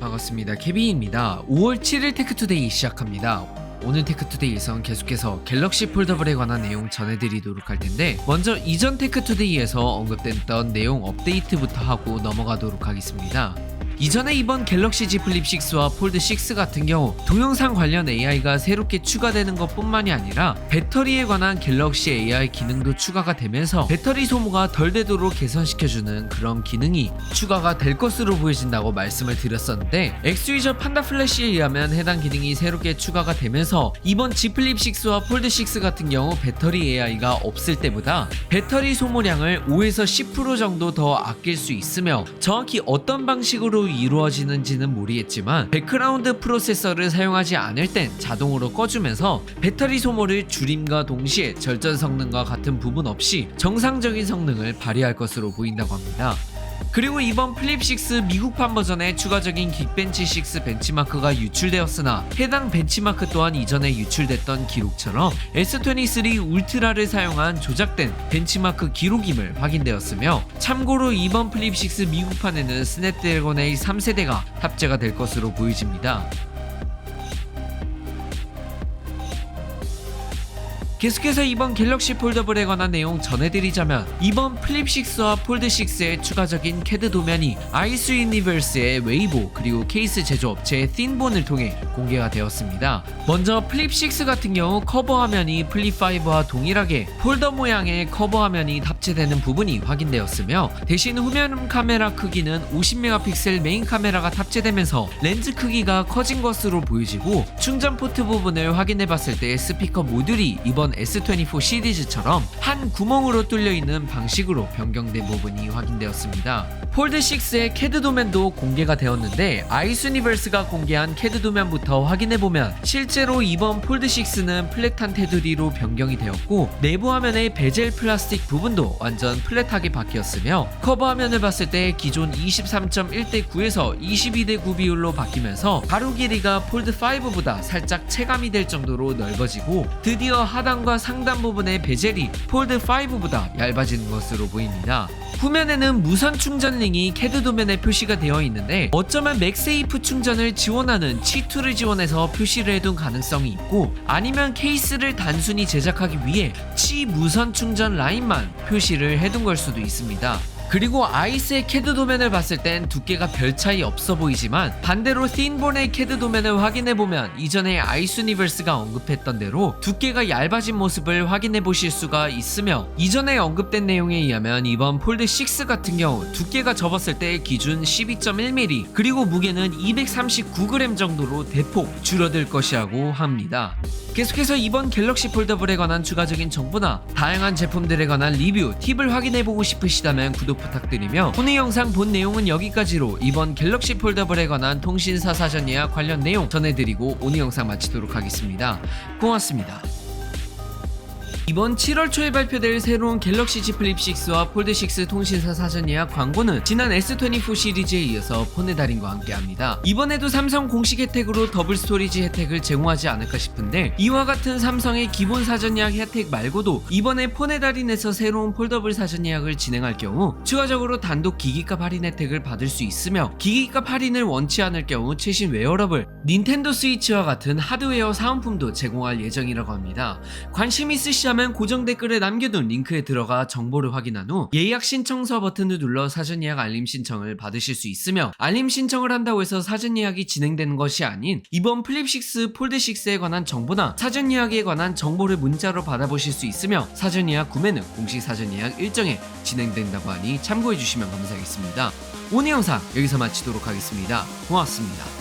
반갑습니다. 케빈입니다. 5월 7일 테크투데이 시작합니다. 오늘 테크투데이에선 계속해서 갤럭시 폴더블에 관한 내용 전해드리도록 할 텐데 먼저 이전 테크투데이에서 언급됐던 내용 업데이트부터 하고 넘어가도록 하겠습니다. 이전에 이번 갤럭시 Z 플립 6와 폴드 6 같은 경우 동영상 관련 AI가 새롭게 추가되는 것 뿐만이 아니라 배터리에 관한 갤럭시 AI 기능도 추가가 되면서 배터리 소모가 덜 되도록 개선시켜주는 그런 기능이 추가가 될 것으로 보여진다고 말씀을 드렸었는데 엑스유저 판다 플래시에 의하면 해당 기능이 새롭게 추가가 되면서 이번 Z 플립 6와 폴드 6 같은 경우 배터리 AI가 없을 때보다 배터리 소모량을 5에서 10% 정도 더 아낄 수 있으며 정확히 어떤 방식으로 이루어지는지는 모르겠지만 백그라운드 프로세서를 사용하지 않을 땐 자동으로 꺼주면서 배터리 소모를 줄임과 동시에 절전 성능과 같은 부분 없이 정상적인 성능을 발휘할 것으로 보인다고 합니다. 그리고 이번 플립 6 미국판 버전에 추가적인 긱벤치 6 벤치마크가 유출되었으나 해당 벤치마크 또한 이전에 유출됐던 기록처럼 S23 울트라를 사용한 조작된 벤치마크 기록임을 확인되었으며 참고로 이번 플립 6 미국판에는 스냅드래곤 A 3세대가 탑재가 될 것으로 보여집니다. 계속해서 이번 갤럭시 폴더블에 관한 내용 전해드리자면 이번 플립 6와 폴드 6의 추가적인 캐드 도면이 아이스 유니버스의 웨이보 그리고 케이스 제조업체 틴본을 통해 공개가 되었습니다. 먼저 플립 6 같은 경우 커버 화면이 플립 5와 동일하게 폴더 모양의 커버 화면이 탑재되는 부분이 확인되었으며 대신 후면 카메라 크기는 50메가픽셀 메인 카메라가 탑재되면서 렌즈 크기가 커진 것으로 보여지고 충전 포트 부분을 확인해 봤을 때 스피커 모듈이 이번 S24 시리즈처럼 한 구멍으로 뚫려 있는 방식으로 변경된 부분이 확인되었습니다. 폴드 6의 캐드 도면도 공개가 되었는데 아이스니버스가 공개한 캐드 도면부터 확인해 보면 실제로 이번 폴드 6는 플랫한 테두리로 변경이 되었고 내부 화면의 베젤 플라스틱 부분도 완전 플랫하게 바뀌었으며 커버 화면을 봤을 때 기존 23.1대 9에서 22대 9 비율로 바뀌면서 가로 길이가 폴드 5보다 살짝 체감이 될 정도로 넓어지고 드디어 하단 과 상단 부분의 베젤이 폴드 5보다 얇아지는 것으로 보입니다. 후면에는 무선 충전링이 캐드 도면에 표시가 되어 있는데 어쩌면 맥세이프 충전을 지원하는 치투를 지원해서 표시를 해둔 가능성이 있고 아니면 케이스를 단순히 제작하기 위해 치 무선 충전 라인만 표시를 해둔 걸 수도 있습니다. 그리고 아이스의 캐드 도면을 봤을 땐 두께가 별 차이 없어 보이지만 반대로 틴본의 캐드 도면을 확인해 보면 이전에 아이스니버스가 언급했던 대로 두께가 얇아진 모습을 확인해 보실 수가 있으며 이전에 언급된 내용에 의하면 이번 폴드 6 같은 경우 두께가 접었을 때 기준 12.1mm 그리고 무게는 239g 정도로 대폭 줄어들 것이라고 합니다. 계속해서 이번 갤럭시 폴더블에 관한 추가적인 정보나 다양한 제품들에 관한 리뷰, 팁을 확인해보고 싶으시다면 구독 부탁드리며 오늘 영상 본 내용은 여기까지로 이번 갤럭시 폴더블에 관한 통신사 사전 예약 관련 내용 전해드리고 오늘 영상 마치도록 하겠습니다. 고맙습니다. 이번 7월 초에 발표될 새로운 갤럭시 Z 플립 6와 폴드 6 통신사 사전 예약 광고는 지난 S24 시리즈에 이어서 폰의 달인과 함께합니다. 이번에도 삼성 공식 혜택으로 더블 스토리지 혜택을 제공하지 않을까 싶은데 이와 같은 삼성의 기본 사전 예약 혜택 말고도 이번에 폰의 달인에서 새로운 폴더블 사전 예약을 진행할 경우 추가적으로 단독 기기값 할인 혜택을 받을 수 있으며 기기값 할인을 원치 않을 경우 최신 웨어러블, 닌텐도 스위치와 같은 하드웨어 사은품도 제공할 예정이라고 합니다. 관심 있으시다면 고정 댓글에 남겨둔 링크에 들어가 정보를 확인한 후 예약 신청서 버튼을 눌러 사전 예약 알림 신청을 받으실 수 있으며 알림 신청을 한다고 해서 사전 예약이 진행되는 것이 아닌 이번 플립 6 폴드 6에 관한 정보나 사전 예약에 관한 정보를 문자로 받아보실 수 있으며 사전 예약 구매는 공식 사전 예약 일정에 진행된다고 하니 참고해 주시면 감사하겠습니다. 오늘 영상 여기서 마치도록 하겠습니다. 고맙습니다.